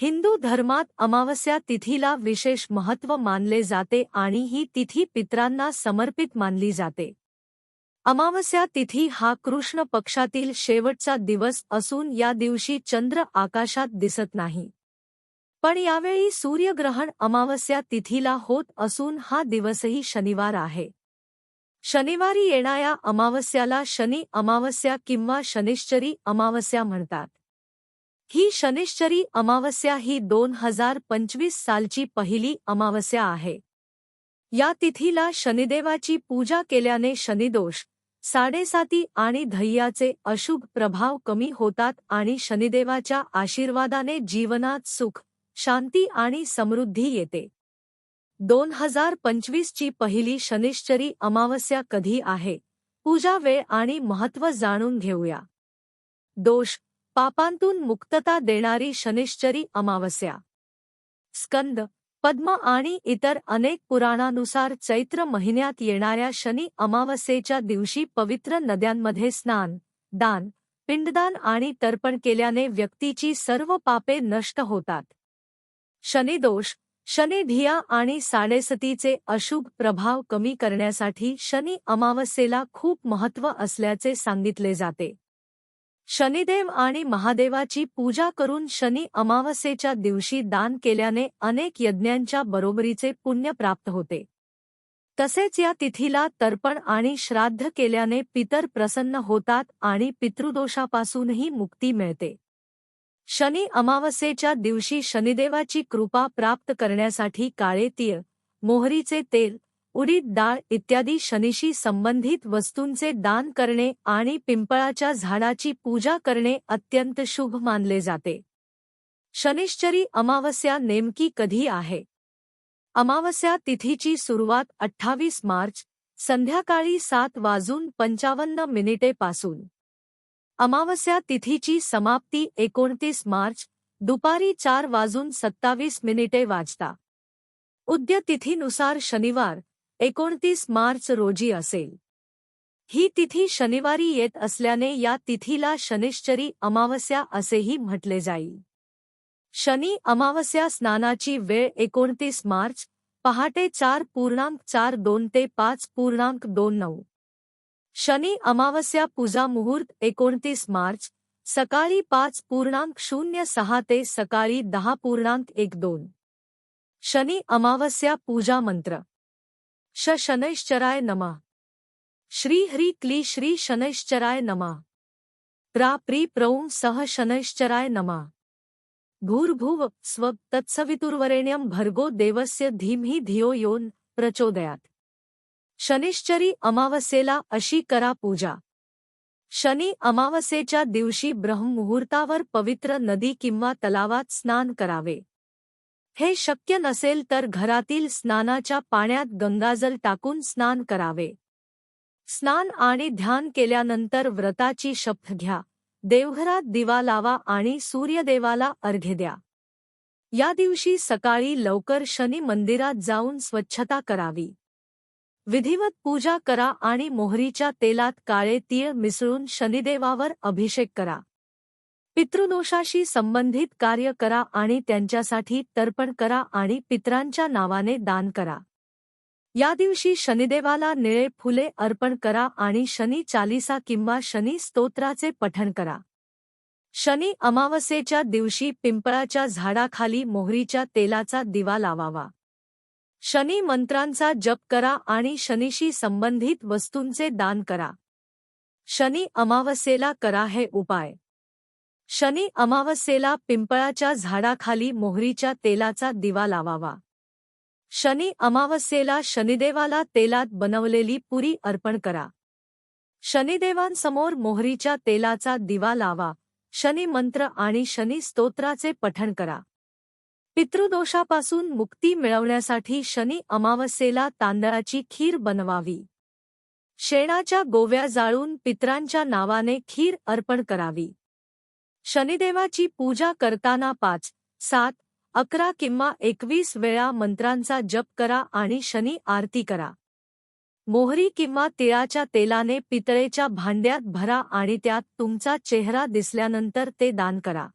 हिंदू धर्मात अमावस्या तिथीला विशेष महत्त्व मानले जाते आणि ही तिथी पित्रांना समर्पित मानली जाते. अमावस्या तिथी हा कृष्ण पक्षातील शेवटचा दिवस असून या दिवशी चंद्र आकाशात दिसत नाही. पण यावेळी सूर्यग्रहण अमावस्या तिथीला होत असून हा दिवसही शनिवार आहे. शनिवारी येणाऱ्या अमावस्याला शनी अमावस्या किंवा शनिश्चरी अमावस्या म्हणतात. ही शनिश्चरी अमावस्या ही दोन हजार पंचवीस सालची पहिली अमावस्या आहे. या तिथीला शनिदेवाची पूजा केल्याने शनिदोष साडेसाती आणि धैयाचे अशुभ प्रभाव कमी होतात आणि शनिदेवाच्या आशीर्वादाने जीवनात सुख शांती आणि समृद्धी येते. दोन हजार पंचवीसची पहिली शनिश्चरी अमावस्या कधी आहे? पूजा वेळ आणि महत्त्व जाणून घेऊया. दोष पापांतून मुक्तता देणारी शनिश्चरी अमावस्या. स्कंद पद्म आणि इतर अनेक पुराणानुसार चैत्र महिन्यात येणाऱ्या शनी अमावस्येच्या दिवशी पवित्र नद्यांमध्ये स्नान दान पिंडदान आणि तर्पण केल्याने व्यक्तीची सर्व पापे नष्ट होतात. शनिदोष शनिधिया आणि साडेसतीचे अशुभ प्रभाव कमी करण्यासाठी शनी अमावस्येला खूप महत्त्व असल्याचे सांगितले जाते. शनिदेव आणि महादेवाची पूजा करून शनी अमावस्येच्या दिवशी दान केल्याने अनेक यज्ञांच्या बरोबरीचे पुण्य प्राप्त होते. तसेच या तिथीला तर्पण आणि श्राद्ध केल्याने पितर प्रसन्न होतात आणि पितृदोषापासूनही मुक्ती मिळते. शनी अमावस्येच्या दिवशी शनिदेवाची कृपा प्राप्त करण्यासाठी काळे तीळ मोहरीचे तेल उडीद डाळ इत्यादी शनीशी संबंधित वस्तूंचे दान करणे आणि पिंपळाच्या झाडाची पूजा करणे अत्यंत शुभ मानले जाते. शनिश्चरी अमावस्या नेमकी कधी आहे? अमावस्या तिथीची सुरुवात अठ्ठावीस मार्च, संध्याकाळी सात वाजून पंचावन्न मिनिटे पासून. अमावस्या तिथीची समाप्ती एकोणतीस मार्च, दुपारी चार वाजून सत्तावीस मिनिटे वाजता. उद्य तिथीनुसार शनिवार एकोणतीस मार्च रोजी असेल. ही तिथी शनिवारी येत असल्याने या तिथीला शनिश्चरी अमावस्या असेही म्हटले जाईल. शनी अमावस्या स्नानाची वेळ एकोणतीस मार्च पहाटे चार पूर्णांक चार दोन ते पाच पूर्णांक दोन नऊ. शनी अमावस्या पूजा मुहूर्त एकोणतीस मार्च सकाळी पाच पूर्णांक शून्य सहा ते सकाळी दहा पूर्णांक एक दोन. शनी अमावस्या पूजा मंत्र श शनैश्चराय नमा। श्री ह्री क्ली श्री शनैश्चराय नमा। प्रा प्री प्रौं सह शनैश्चराय नमा। भूर्भुव स्व तत्सवितुर्वरेण्यं भर्गो देवस्य धीमहि धियो योन प्रचोदयात। शनिश्चरी अमावस्येला अशी करा पूजा। शनी अमावस्येच्या दिवशी ब्रह्ममुहूर्तावर पवित्र नदी किंवा तलावात स्नान करावे। हे शक्य नसेल तर घरातील स्नानाच्या पाण्यात गंगाजल टाकून स्नान करावे. स्नान आणि ध्यान केल्यानंतर व्रताची शपथ घ्या. देवघरात दिवा लावा आणि सूर्यदेवाला अर्घ्य द्या. या दिवशी सकाळी लवकर शनी मंदिरात जाऊन स्वच्छता करावी. विधिवत पूजा करा आणि मोहरीच्या तेलात काळे तीळ मिसळून शनिदेवावर अभिषेक करा. पितृदोषाशी संबंधित कार्य करा आणि त्यांच्यासाठी तर्पण करा आणि पित्रांच्या नावाने दान करा. या दिवशी शनिदेवाला निळे फुले अर्पण करा आणि शनी चालिसा किंवा शनी स्तोत्राचे पठण करा. शनी अमावस्येच्या दिवशी पिंपळाच्या झाडाखाली मोहरीच्या तेलाचा दिवा लावावा. शनी मंत्रांचा जप करा आणि शनीशी संबंधित वस्तूंचे दान करा. शनी अमावस्येला करा हे उपाय. शनी अमावस्येला पिंपळाच्या झाडाखाली मोहरीच्या तेलाचा दिवा लावावा. शनी अमावस्येला शनिदेवाला तेलात बनवलेली पुरी अर्पण करा. शनिदेवांसमोर मोहरीच्या तेलाचा दिवा लावा. शनी मंत्र आणि शनी स्तोत्राचे पठण करा. पितृदोषापासून मुक्ती मिळवण्यासाठी शनी अमावस्येला तांदळाची खीर बनवावी. शेणाच्या गोव्या जाळून पित्रांच्या नावाने खीर अर्पण करावी. शनिदेवाची पूजा करताना पाच सात अकरा किंवा एकवीस वेळा मंत्रांचा जप करा आणि शनी आरती करा. मोहरी किंवा तिळाच्या तेलाने पितळेच्या भांड्यात भरा आणि त्यात तुमचा चेहरा दिसल्यानंतर ते दान करा.